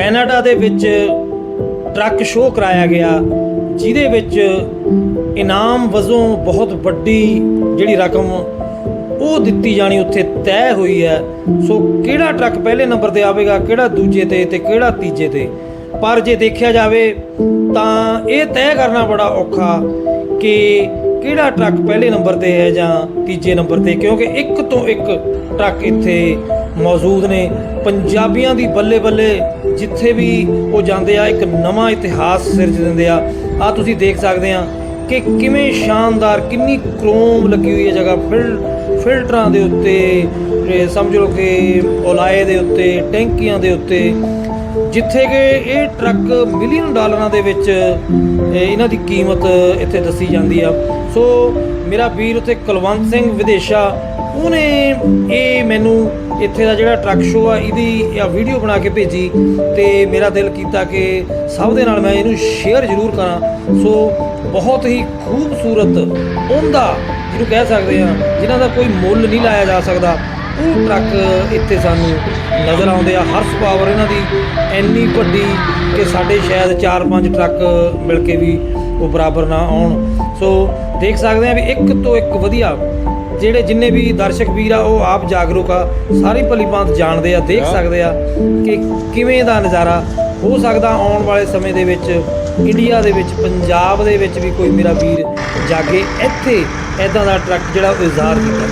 Canada ਦੇ ਵਿੱਚ truck show ਕਰਾਇਆ ਗਿਆ, ਜਿਹਦੇ ਵਿੱਚ ਇਨਾਮ ਵਜੋਂ ਬਹੁਤ ਵੱਡੀ ਜਿਹੜੀ ਰਕਮ ਉਹ ਦਿੱਤੀ ਜਾਣੀ ਉੱਥੇ ਤੈਅ ਹੋਈ ਹੈ। ਸੋ ਕਿਹੜਾ ਟਰੱਕ ਪਹਿਲੇ ਨੰਬਰ ਤੇ ਆਵੇਗਾ, ਕਿਹੜਾ ਦੂਜੇ ਤੇ ਤੇ ਕਿਹੜਾ ਤੀਜੇ ਤੇ? ਪਰ ਜੇ ਦੇਖਿਆ ਜਾਵੇ ਤਾਂ ਇਹ ਤੈਅ ਕਰਨਾ ਬੜਾ ਔਖਾ ਕਿ ਕਿਹੜਾ ਟਰੱਕ ਪਹਿਲੇ ਨੰਬਰ ਤੇ ਹੈ ਜਾਂ ਤੀਜੇ ਨੰਬਰ ਤੇ, ਕਿਉਂਕਿ ਇੱਕ ਤੋਂ ਇੱਕ ਟਰੱਕ ਇੱਥੇ ਮੌਜੂਦ ਨੇ। ਪੰਜਾਬੀਆਂ ਦੀ ਬੱਲੇ ਬੱਲੇ ਜਿੱਥੇ ਵੀ ਉਹ ਜਾਂਦੇ ਆ, ਇੱਕ ਨਵਾਂ ਇਤਿਹਾਸ ਸਿਰਜ ਦਿੰਦੇ ਆ। ਆ ਤੁਸੀਂ ਦੇਖ ਸਕਦੇ ਆ ਕਿ ਕਿਵੇਂ ਸ਼ਾਨਦਾਰ, ਕਿੰਨੀ ਕ੍ਰੋਮ ਲੱਗੀ ਹੋਈ ਹੈ ਜਗ੍ਹਾ। ਫਿਲ, ਫਿਲਟਰਾਂ ਦੇ ਉੱਤੇ ਸਮਝ ਲਓ ਕਿ ਔਲਾਏ ਦੇ ਉੱਤੇ, ਟੈਂਕੀਆਂ ਦੇ ਉੱਤੇ। ਜਿੱਥੇ ਕਿ ਇਹ ਟਰੱਕ ਮਿਲੀਅਨ ਡਾਲਰਾਂ ਦੇ ਵਿੱਚ ਇਹਨਾਂ ਦੀ ਕੀਮਤ ਇੱਥੇ ਦੱਸੀ ਜਾਂਦੀ ਆ। ਸੋ ਮੇਰਾ ਵੀਰ ਉੱਥੇ ਕੁਲਵੰਤ ਸਿੰਘ ਵਿਦੇਸ਼ਾ ਉਹਨੇ ਇਹ ਮੈਨੂੰ ਇੱਥੇ ਦਾ ਜਿਹੜਾ ਟਰੱਕ ਸ਼ੋਅ ਆ, ਇਹਦੀ ਆ ਵੀਡੀਓ ਬਣਾ ਕੇ ਭੇਜੀ ਤੇ ਮੇਰਾ ਦਿਲ ਕੀਤਾ ਕਿ ਸਭ ਦੇ ਨਾਲ ਮੈਂ ਇਹਨੂੰ ਸ਼ੇਅਰ ਜ਼ਰੂਰ ਕਰਾਂ। ਸੋ ਬਹੁਤ ਹੀ ਖੂਬਸੂਰਤ ਉਹਦਾ, ਜਿਹਨੂੰ ਕਹਿ ਸਕਦੇ ਆ ਜਿਨ੍ਹਾਂ ਦਾ ਕੋਈ ਮੁੱਲ ਨਹੀਂ ਲਾਇਆ ਜਾ ਸਕਦਾ, ਉਹ ਟਰੱਕ ਇੱਥੇ ਸਾਨੂੰ ਨਜ਼ਰ ਆਉਂਦੇ ਆ। ਹਰਸ ਪਾਵਰ ਇਹਨਾਂ ਦੀ ਇੰਨੀ ਵੱਡੀ ਕਿ ਸਾਡੇ ਸ਼ਾਇਦ 4-5 ਟਰੱਕ ਮਿਲ ਕੇ ਵੀ ਉਹ ਬਰਾਬਰ ਨਾ ਆਉਣ। ਸੋ ਦੇਖ ਸਕਦੇ ਆ ਵੀ ਇੱਕ ਤੋਂ ਇੱਕ ਵਧੀਆ ਜਿਹੜੇ ਜਿੰਨੇ ਵੀ ਦਰਸ਼ਕ ਵੀਰ ਆ ਉਹ ਆਪ ਜਾਗਰੂਕ ਆ ਸਾਰੀ ਭਲੀ ਭਾਂਤ ਜਾਣਦੇ ਆ ਦੇਖ ਸਕਦੇ ਆ ਕਿ ਕਿਵੇਂ ਦਾ ਨਜ਼ਾਰਾ ਹੋ ਸਕਦਾ ਆਉਣ ਵਾਲੇ ਸਮੇਂ ਦੇ ਵਿੱਚ ਇੰਡੀਆ ਦੇ ਵਿੱਚ ਪੰਜਾਬ ਦੇ ਵਿੱਚ ਵੀ ਕੋਈ ਮੇਰਾ ਵੀਰ ਜਾਗੇ ਇੱਥੇ ਐਦਾਂ ਦਾ ਟਰੱਕ ਜਿਹੜਾ ਉਹ ਇਜ਼ਾਰ ਕੀਤਾ